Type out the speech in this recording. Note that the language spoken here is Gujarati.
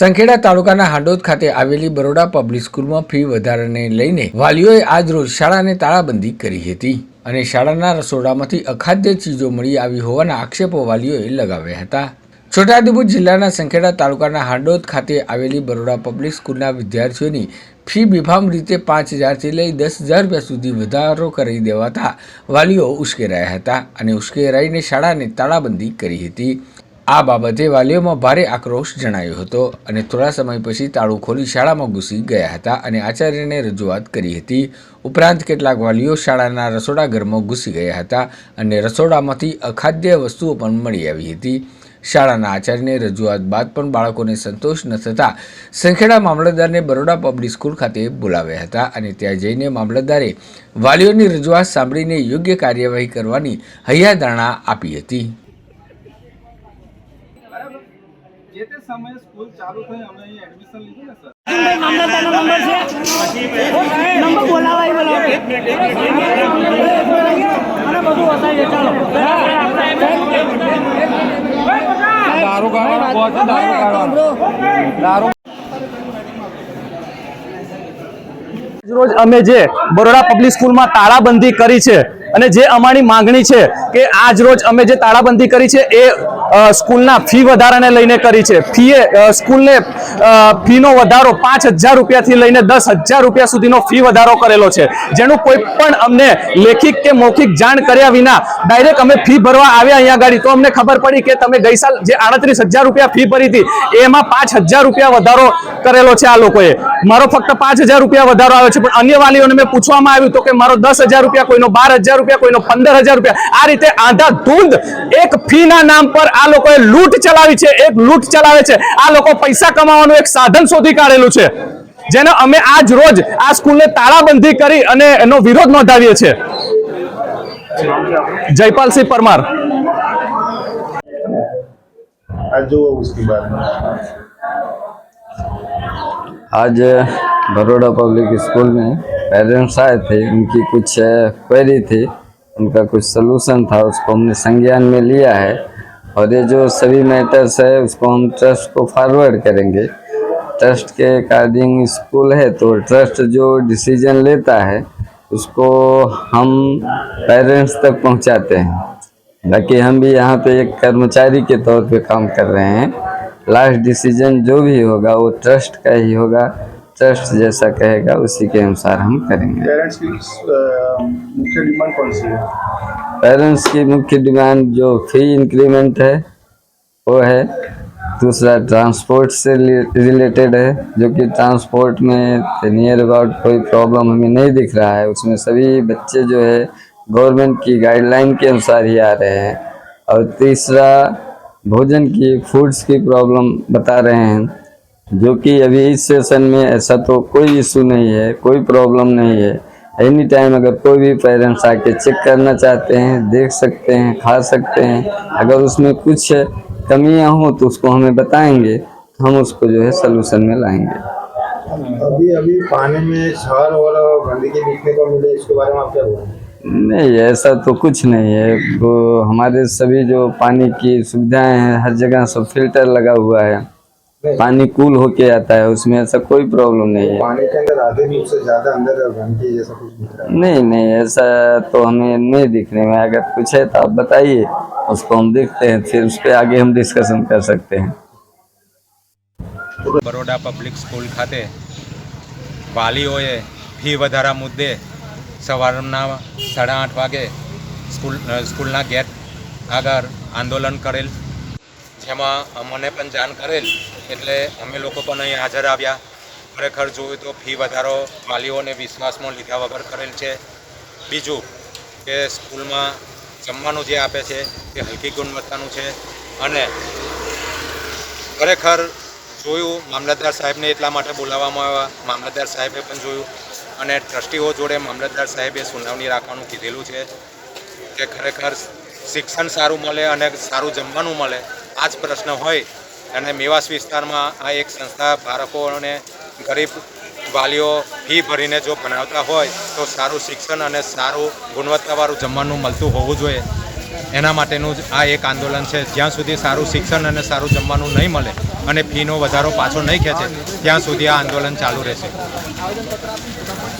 સંખેડા તાલુકાના હાંડોદ ખાતે આવેલી બરોડા પબ્લિક સ્કૂલમાં ફી વધારાને લઈને વાલીઓએ આજરોજ શાળાને તાળાબંધી કરી હતી અને શાળાના રસોડામાંથી અખાદ્ય ચીજો મળી આવી હોવાના આક્ષેપો વાલીઓએ લગાવ્યા હતા. છોટાઉદેપુર જિલ્લાના સંખેડા તાલુકાના હાંડોદ ખાતે આવેલી બરોડા પબ્લિક સ્કૂલના વિદ્યાર્થીઓની ફી બેફામ રીતે પાંચ હજારથી લઈ દસ હજાર રૂપિયા સુધી વધારો કરી દેવાતા વાલીઓ ઉશ્કેરાયા હતા અને ઉશ્કેરાઈને શાળાને તાળાબંધી કરી હતી. આ બાબતે વાલીઓમાં ભારે આક્રોશ જણાયો હતો અને થોડા સમય પછી તાળું ખોલી શાળામાં ઘૂસી ગયા હતા અને આચાર્યને રજૂઆત કરી હતી. ઉપરાંત કેટલાક વાલીઓ શાળાના રસોડાઘરમાં ઘૂસી ગયા હતા અને રસોડામાંથી અખાદ્ય વસ્તુઓ પણ મળી આવી હતી. શાળાના આચાર્યને રજૂઆત બાદ પણ બાળકોને સંતોષ ન થતાં સંખેડા મામલતદારને બરોડા પબ્લિક સ્કૂલ ખાતે બોલાવ્યા હતા અને ત્યાં જઈને મામલતદારે વાલીઓની રજૂઆત સાંભળીને યોગ્ય કાર્યવાહી કરવાની હૈયાધારણા આપી હતી બરાબર જે તે સમયે સ્કૂલ ચાલુ થઈ અમે અહીં એડમિશન લીધું ને સર. નંબર બોલાવા. રોજ અમે જે બરોડા પબ્લિક સ્કૂલમાં તાળાબંધી કરી છે અને જે અમારી માંગણી છે કે આજ રોજ અમે જે તાળાબંધી કરી છે એ સ્કૂલના ફી વધારાને લઈને કરી છે. ફીએ સ્કૂલને ફીનો વધારો પાંચ હજાર રૂપિયાથી લઈને દસ હજાર રૂપિયા સુધીનો ફી વધારો કરેલો છે. જેનું કોઈ પણ અમને લેખિક કે મૌખિક જાણ કર્યા વિના ડાયરેક્ટ અમે ફી ભરવા આવ્યા અહીંયા આગળ તો અમને ખબર પડી કે તમે ગઈ સાલ જે આડત્રીસ હજાર રૂપિયા ફી ભરી હતી, એમાં પાંચ હજાર રૂપિયા વધારો કરેલો છે આ લોકોએ. મારો ફક્ત પાંચ હજાર રૂપિયા વધારો આવ્યો છે પણ અન્ય વાલીઓને મેં પૂછવામાં આવ્યું તો કે મારો દસ હજાર રૂપિયા કોઈનો બાર હજાર રૂપિયા કોઈનો પંદર હજાર રૂપિયા આ રીતે આંધા ધૂંધ એક ફીના નામ પર આ લોકોએ લૂંટ ચલાવી છે એક લૂંટ ચલાવે છે આ લોકો પૈસા કમાવાનું એક સાધન શોધી કાઢેલું છે જેને અમે આજ રોજ આ સ્કૂલને તાળાબંધી કરી અને એનો વિરોધ નોંધાવીએ છીએ જયપાલસિંહ પરમાર आज जो उसके बाद में आज बड़ोड़ा पब्लिक स्कूल में पेरेंट्स आए थे, उनकी कुछ क्वेरी थी, उनका कुछ सलूशन था, उसको हमने संज्ञान में लिया है। और ये जो सभी मैटर्स है, उसको हम ट्रस्ट को फॉरवर्ड करेंगे। ट्रस्ट के अकॉर्डिंग स्कूल है तो ट्रस्ट जो डिसीज़न लेता है, उसको हम पेरेंट्स तक पहुंचाते हैं। बाकी हम भी यहाँ पे एक कर्मचारी के तौर पे काम कर रहे हैं। लास्ट डिसीज़न जो भी होगा वो ट्रस्ट का ही होगा। ट्रस्ट जैसा कहेगा उसी के अनुसार हम करेंगे। पेरेंट्स की मुख्य डिमांड कौन सी है? पेरेंट्स की मुख्य डिमांड जो फ़ी इंक्रीमेंट है वो है। दूसरा ट्रांसपोर्ट से रिलेटेड है जो कि ट्रांसपोर्ट में नियर अबाउट कोई प्रॉब्लम हमें नहीं दिख रहा है। उसमें सभी बच्चे जो है गवर्नमेंट की गाइडलाइन के अनुसार ही आ रहे हैं। और तीसरा भोजन की फूड्स की प्रॉब्लम बता रहे हैं, जो कि अभी इस सेशन में ऐसा तो कोई इशू नहीं है, कोई प्रॉब्लम नहीं है। एनी टाइम अगर कोई भी पेरेंट्स आके चेक करना चाहते हैं, देख सकते हैं, खा सकते हैं, अगर उसमें कुछ कमियाँ हो तो उसको हमें बताएँगे तो हम उसको जो है सलूशन में लाएँगे। अभी अभी पानी में छाल और गंदगी दिखने को मिले, इसके बारे में आप क्या बोलेंगे? नहीं ऐसा तो कुछ नहीं है वो हमारे सभी जो पानी की सुविधाएं हैं हर जगह सब फिल्टर लगा हुआ है पानी कूल होके आता है उसमें ऐसा कोई प्रॉब्लम नहीं है पानी के अंदर आधे इंच से ज्यादा अंदर गंदगी जैसा कुछ दिख रहा है नहीं नहीं ऐसा तो हमें नहीं दिखने में अगर कुछ है तो आप बताइए उसको हम देखते हैं फिर उस पर आगे हम डिस्कशन कर सकते हैं બરોડા પબ્લિક સ્કૂલ ખાતે વાલીઓએ ફી વધારા મુદ્દે સવારના સાડા આઠ વાગે સ્કૂલ સ્કૂલના ગેટ આગળ આંદોલન કરેલ, જેમાં અમને પણ જાણ કરેલ, એટલે અમે લોકો પણ અહીં હાજર આવ્યા. ખરેખર જોયું તો ફી વધારો વાલીઓને વિશ્વાસમાં લીધા વગર કરેલ છે. બીજું કે સ્કૂલમાં જમવાનું જે આપે છે તે હલકી ગુણવત્તાનું છે. અને ખરેખર જોયું, મામલતદાર સાહેબને એટલા માટે બોલાવવામાં આવ્યા. મામલતદાર સાહેબે પણ જોયું અને ટ્રસ્ટીઓ જોડે મામલતદાર સાહેબે સુનાવણી રાખવાનું કીધેલું છે કે ખરેખર શિક્ષણ સારું મળે અને સારું જમવાનું મળે. આ જ પ્રશ્ન હોય. અને મેવાસ વિસ્તારમાં આ એક સંસ્થા બાળકો અને ગરીબ વાલીઓ ફી ભરીને જો ભણાવતા હોય તો સારું શિક્ષણ અને સારું ગુણવત્તાવાળું જમવાનું મળતું હોવું જોઈએ. એના માટેનું જ આ એક આંદોલન છે. જ્યાં સુધી સારું શિક્ષણ અને સારું જમવાનું નહીં મળે અને ફીનો વધારો પાછો નહીં ખેંચે, ત્યાં સુધી આ આંદોલન ચાલુ રહેશે.